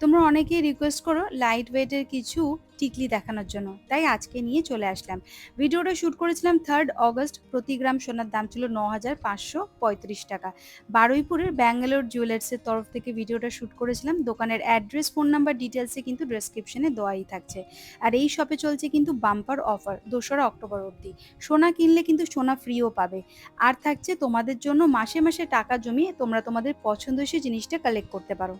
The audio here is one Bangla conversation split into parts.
তোমরা অনেকেই রিকোয়েস্ট করো লাইট ওয়েটের কিছু টিকলি দেখানোর জন্য। তাই আজকে নিয়ে চলে আসলাম। ভিডিওটা শ্যুট করেছিলাম থার্ড অগস্ট প্রতি গ্রাম সোনার দাম ছিল ন হাজার পাঁচশো পঁয়ত্রিশ টাকা। বারুইপুরের ব্যাঙ্গালোর জুয়েলার্সের তরফ থেকে ভিডিওটা শ্যুট করেছিলাম। দোকানের অ্যাড্রেস ফোন নাম্বার ডিটেলসে কিন্তু ডেসক্রিপশনে দেওয়াই থাকছে। আর এই শপে চলছে কিন্তু বাম্পার অফার দোসরা অক্টোবর অবধি। সোনা কিনলে কিন্তু সোনা ফ্রিও পাবে। আর থাকছে তোমাদের জন্য মাসে মাসে টাকা জমিয়ে তোমরা তোমাদের পছন্দসই জিনিসটা কালেক্ট করতে পারো।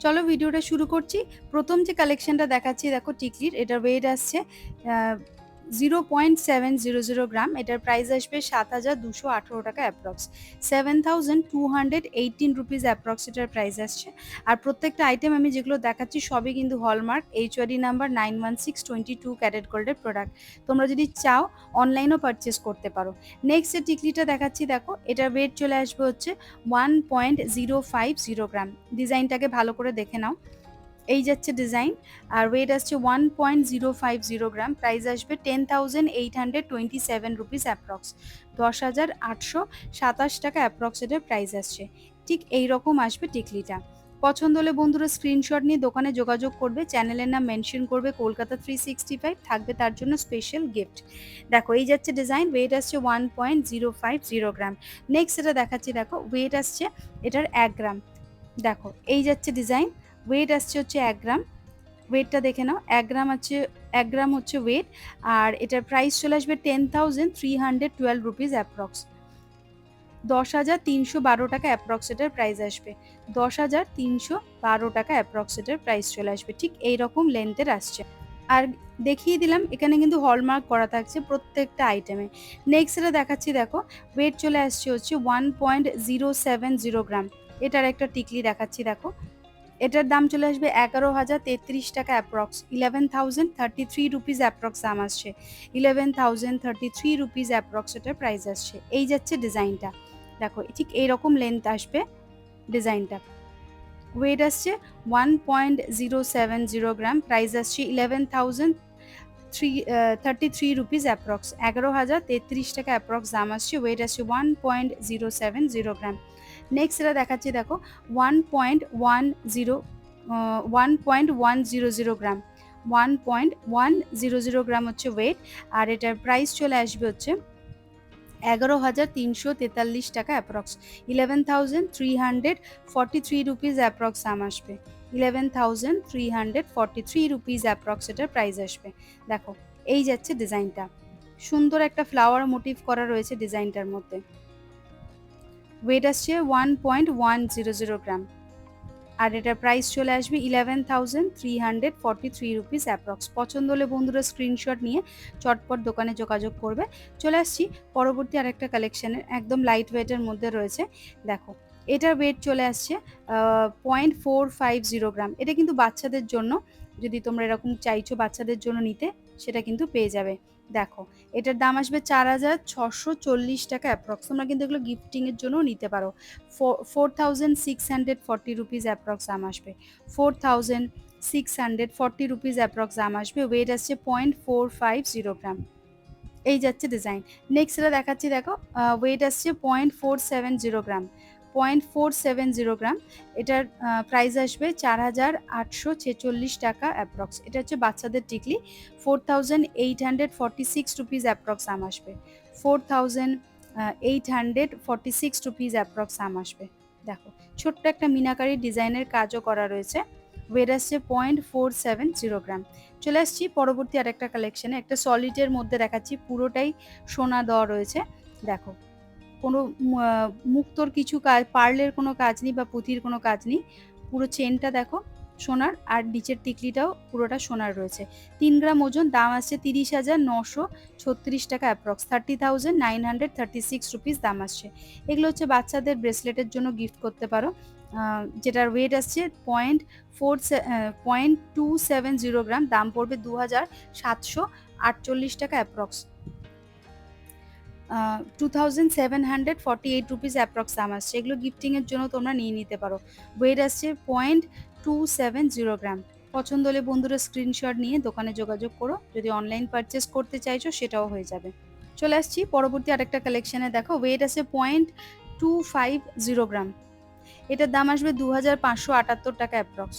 চলো ভিডিওটা শুরু করছি। প্রথম যে কালেকশনটা দেখাচ্ছি দেখো টিকলির এটা ওয়েট আসছে zero point seven zero zero gram এটার প্রাইস আসবে সাত হাজার দুশো আঠেরো টাকা approx seven thousand two hundred eighteen rupees approx এটার প্রাইস আসছে। আর প্রত্যেকটা আইটেম আমি যেগুলো দেখাচ্ছি সবই কিন্তু hallmark HUID number nine one six twenty two carat গোল্ডের প্রোডাক্ট তোমরা যদি চাও অনলাইনও পারচেস করতে পারো। নেক্সট যে টিকলিটা দেখাচ্ছি, দেখো, এটার ওয়েট চলে আসবে হচ্ছে one point zero five zero gram ডিজাইনটাকে ভালো করে দেখে নাও। এই যাচ্ছে ডিজাইন আর ওয়েট আসছে one point zero five zero gram price আসবে ten thousand eight hundred twenty seven rupees approx দশ হাজার আটশো সাতাশ টাকা অ্যাপ্রক্স এটার প্রাইস আসছে। ঠিক এই রকম আসবে টিকলিটা। পছন্দ হলে বন্ধুরা স্ক্রিনশট নিয়ে দোকানে যোগাযোগ করবে চ্যানেলের নাম মেনশন করবে, কলকাতা থ্রি সিক্সটি ফাইভ থাকবে তার জন্য স্পেশাল গিফট দেখো, এই যাচ্ছে ডিজাইন ওয়েট আসছে one point zero five zero gram next এটা দেখাচ্ছি, দেখো ওয়েট আসছে এটার এক গ্রাম দেখো, এই যাচ্ছে ডিজাইন ওয়েট আসছে হচ্ছে এক গ্রাম। ওয়েটটা দেখে নাও, এক গ্রাম আছে, এক গ্রাম হচ্ছে ওয়েট আর এটার প্রাইস চলে আসবে ten thousand three hundred twelve rupees approx দশ হাজার তিনশো বারো টাকা অ্যাপ্রক্স এটার প্রাইস আসবে। দশ হাজার তিনশো বারো টাকা অ্যাপ্রক্স এটার প্রাইস চলে আসবে। ঠিক এই রকম লেন্থের আসছে। আর দেখিয়ে দিলাম, এখানে কিন্তু হলমার্ক করা থাকছে প্রত্যেকটা আইটেমে নেক্সট এটা দেখাচ্ছি, দেখো ওয়েট চলে আসছে হচ্ছে one point zero seven zero gram এটার একটা টিকলি দেখাচ্ছি, দেখো। এটার দাম চলে আসবে এগারো হাজার তেত্রিশ টাকা approx eleven thousand thirty three rupees approx দাম আসছে। Eleven thousand thirty three rupees approx এটার প্রাইস আসছে। এই যাচ্ছে ডিজাইনটা দেখো, ঠিক এইরকম লেন্থ আসবে ডিজাইনটা ওয়েট আসছে one point zero seven zero gram price আসছে eleven thousand three thirty three rupees approx এগারো হাজার তেত্রিশ টাকা অ্যাপ্রক্স দাম আসছে ওয়েট আসছে one point zero seven zero gram next এটা দেখাচ্ছি, দেখো one point one zero one point one zero zero gram one point one zero zero gram হচ্ছে ওয়েট আর এটার প্রাইস চলে আসবে হচ্ছে এগারো হাজার তিনশো তেতাল্লিশ টাকা approx eleven thousand three hundred forty three rupees approx দাম আসবে eleven thousand three hundred forty three rupees approx এটার প্রাইস আসবে। দেখো, এই যাচ্ছে ডিজাইনটা সুন্দর একটা ফ্লাওয়ার মোটিভ করা রয়েছে ডিজাইনটার মধ্যে। ওয়েট আসছে one point one zero zero gram আর এটার প্রাইস চলে আসবে eleven thousand three hundred forty three rupees approx পছন্দ হলে বন্ধুরা স্ক্রিনশট নিয়ে চটপট দোকানে যোগাযোগ করবে। চলে আসছি পরবর্তী আরেকটা কালেকশানের একদম লাইট ওয়েটের মধ্যে রয়েছে। দেখো, এটার ওয়েট চলে আসছে point four five zero gram এটা কিন্তু বাচ্চাদের জন্য, যদি তোমরা এরকম চাইছো বাচ্চাদের জন্য নিতে সেটা কিন্তু পেয়ে যাবে। দেখো, এটার দাম আসবে চার হাজার ছশো চল্লিশ টাকা অ্যাপ্রক্স তোমরা কিন্তু এগুলো গিফটিংয়ের জন্যও নিতে পারো। Four thousand six hundred forty rupees approx দাম আসবে। Four thousand six hundred forty rupees approx দাম আসবে ওয়েট আসছে point four five zero gram এই যাচ্ছে ডিজাইন নেক্সট এটা দেখাচ্ছি, দেখো ওয়েট আসছে point four seven zero gram point four seven zero gram. এটার প্রাইস আসবে চার হাজার আটশো ছেচল্লিশ টাকা অ্যাপ্রক্স এটা হচ্ছে বাচ্চাদের টিকলি। Four thousand eight hundred forty six rupees approx আম আসবে। Four thousand eight hundred forty six rupees approx আম আসবে। দেখো, ছোট্ট একটা মিনাকারি ডিজাইনের কাজও করা রয়েছে। ওয়েট আসছে point four seven zero gram. চলে আসছি পরবর্তী আরেকটা কালেকশানে একটা সলিডের মধ্যে দেখাচ্ছি। পুরোটাই সোনা দেওয়া রয়েছে। দেখো কোনো মুক্তোর কিছু কাজ, পার্লের কোনো কাজ নেই বা পুঁথির কোনো কাজ নেই, পুরো চেনটা দেখো সোনার আর নিচের টিকলিটাও পুরোটা সোনার রয়েছে। তিন গ্রাম ওজন, দাম আসছে তিরিশ হাজার নশো ছত্রিশ টাকা approx, thirty thousand nine hundred thirty six rupees দাম আসছে। এগুলো হচ্ছে বাচ্চাদের ব্রেসলেটের জন্য গিফট করতে পারো। যেটার ওয়েট আসছে point four point two seven zero gram, দাম পড়বে দু হাজার সাতশো আটচল্লিশ টাকা approx. Two thousand seven hundred forty eight rupees approx দাম আসছে। এগুলো গিফটিংয়ের জন্য তোমরা নিয়ে নিতে পারো। ওয়েট আসছে point two seven zero gram পছন্দ হলে বন্ধুরা স্ক্রিনশট নিয়ে দোকানে যোগাযোগ করো। যদি অনলাইন পারচেস করতে চাইছো, সেটাও হয়ে যাবে। চলে আসছি পরবর্তী আরেকটা কালেকশানে দেখো ওয়েট আছে point two five zero gram এটার দাম আসবে দু হাজার পাঁচশো আটাত্তর টাকা approx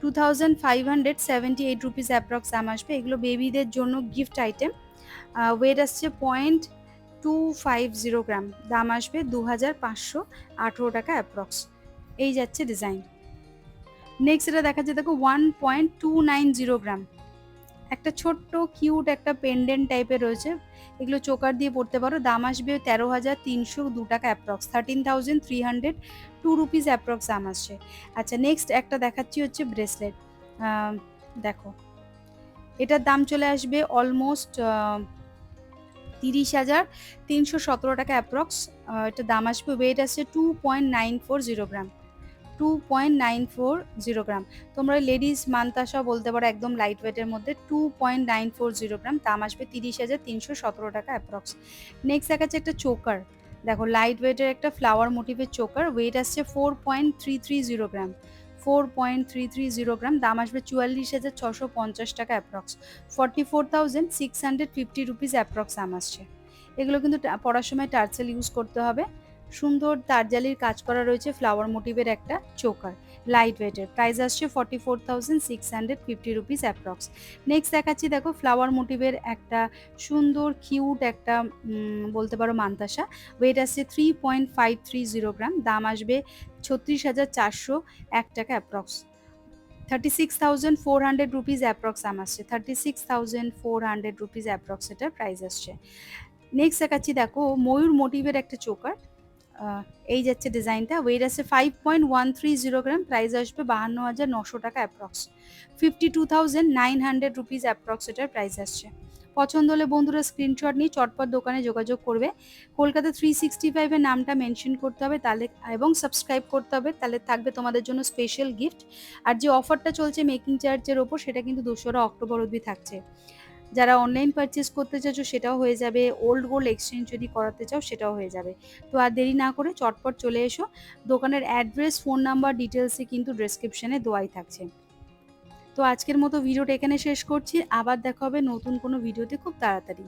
two thousand five hundred seventy eight rupees approx দাম আসবে। এগুলো বেবিদের জন্য গিফট আইটেম ওয়েট আসছে point two five zero gram দাম আসবে দু হাজার পাঁচশো আঠেরো টাকা অ্যাপ্রক্স এই যাচ্ছে ডিজাইন নেক্সট এটা দেখা যায় দেখো one point two nine zero gram একটা ছোট্ট কিউট একটা পেন্ডেন্ট টাইপের রয়েছে। এগুলো চোকার দিয়ে পড়তে পারো। দাম আসবে তেরো হাজার তিনশো দু টাকা approx thirteen thousand three hundred two rupees approx দাম আসছে। আচ্ছা নেক্সট একটা দেখাচ্ছি হচ্ছে ব্রেসলেট দেখো। এটার দাম চলে আসবে অলমোস্ট তিরিশ হাজার তিনশো সতেরো টাকা অ্যাপ্রক্স। এটার দাম আসবে ওয়েট আসছে two point nine four zero gram two point nine four zero gram তোমরা লেডিস মান্তাসা বলতে পারো, একদম লাইট ওয়েটের মধ্যে two point nine four zero gram দাম আসবে তিরিশ হাজার তিনশো সতেরো টাকা অ্যাপ্রক্স। নেক্সট দেখাচ্ছে একটা চোকার। দেখো লাইট ওয়েটের একটা ফ্লাওয়ার মোটিভের চোকার ওয়েট আসছে four point three three zero gram four point three three zero gram, দাম আসবে চুয়াল্লিশ হাজার ছশো পঞ্চাশ টাকা approx forty four thousand six hundred fifty rupees approx দাম আসছে। এগুলো কিন্তু পড়ার সময় টার্সেল ইউজ করতে হবে। সুন্দর তারজালির কাজ করা রয়েছে ফ্লাওয়ার মোটিভের একটা চোকার লাইট ওয়েটের প্রাইস আসছে forty four thousand six hundred fifty rupees approx next দেখাচ্ছি দেখো ফ্লাওয়ার মোটিভের একটা সুন্দর কিউট একটা বলতে পারো মান্তাসা। ওয়েট আসছে three point five three zero gram, দাম আসবে ছত্রিশ হাজার চারশো এক টাকা approx. Thirty six thousand four hundred rupees approx দাম আসছে। Thirty six thousand four hundred rupees approx এটার প্রাইস আসছে। নেক্সট দেখাচ্ছি, দেখো, ময়ূর মোটিভের একটা চোকার। এই যাচ্ছে ডিজাইনটা ওয়েট আছে five point one three zero gram price আসবে বাহান্ন হাজার নশো টাকা approx. Fifty two thousand nine hundred rupees approx এটার প্রাইস আসছে। পছন্দ হলে বন্ধুরা স্ক্রিনশট নিয়ে চটপট দোকানে যোগাযোগ করবে। কলকাতা থ্রি সিক্সটি ফাইভের নামটা মেনশন করতে হবে, তাহলে, এবং সাবস্ক্রাইব করতে হবে, তাহলে থাকবে তোমাদের জন্য স্পেশাল গিফট আর যে অফারটা চলছে মেকিং চার্জের ওপর, সেটা কিন্তু দোসরা অক্টোবর অবধি থাকছে। যারা অনলাইন পারচেস করতে চাইছো, সেটাও হয়ে যাবে। ওল্ড গোল্ড এক্সচেঞ্জ যদি করাতে চাও, সেটাও হয়ে যাবে। তো আর দেরি না করে চটপট চলে এসো। দোকানের অ্যাড্রেস ফোন নাম্বার ডিটেলসে কিন্তু ডেসক্রিপশনে দেওয়াই থাকছে। তো আজকের মতো ভিডিওটা এখানে শেষ করছি। আবার দেখা হবে নতুন কোনো ভিডিওতে খুব তাড়াতাড়ি।